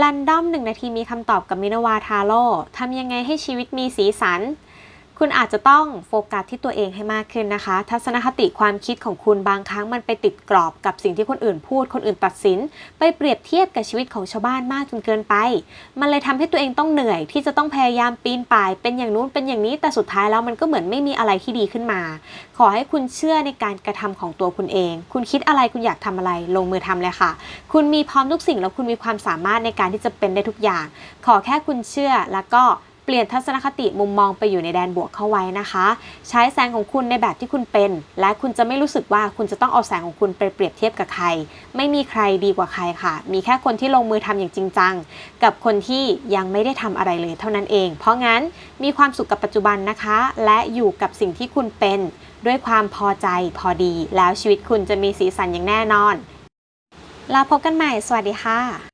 ลันดอมหนึ่งนาทีมีคำตอบกับมินาวาทาโร่ทำยังไงให้ชีวิตมีสีสัน คุณอาจจะต้องโฟกัสที่ตัวเองให้มากขึ้นนะคะ ทัศนคติความคิดของคุณบางครั้งมันไปติดกรอบกับสิ่งที่คนอื่นพูด คนอื่นตัดสิน ไปเปรียบเทียบกับชีวิตของชาวบ้านมากจนเกินไป มันเลยทำให้ตัวเองต้องเหนื่อย ที่จะต้องพยายามปีนป่าย เป็นอย่างนู้นเป็นอย่างนี้ แต่สุดท้ายแล้วมันก็เหมือนไม่มีอะไรที่ดีขึ้นมา ขอให้คุณเชื่อในการกระทำของตัวคุณเอง คุณคิดอะไรคุณอยากทำอะไร ลงมือทำเลยค่ะ คุณมีพร้อมทุกสิ่งแล้วคุณมีความสามารถในการที่จะเป็นได้ทุกอย่าง ขอแค่คุณเชื่อแล้วก็ เปลี่ยนทัศนคติมุมมองไปอยู่ในแดนบวกเข้าไว้นะคะ ใช้แสงของคุณในแบบที่คุณเป็น และคุณจะไม่รู้สึกว่าคุณจะต้องเอาแสงของคุณไปเปรียบเทียบกับใคร ไม่มีใครดีกว่าใครค่ะ มีแค่คนที่ลงมือทำอย่างจริงจัง กับคนที่ยังไม่ได้ทำอะไรเลยเท่านั้นเอง เพราะงั้นมีความสุขกับปัจจุบันนะคะ และอยู่กับสิ่งที่คุณเป็น ด้วยความพอใจพอดี แล้วชีวิตคุณจะมีสีสันอย่างแน่นอนแล้วพบกันใหม่ สวัสดีค่ะ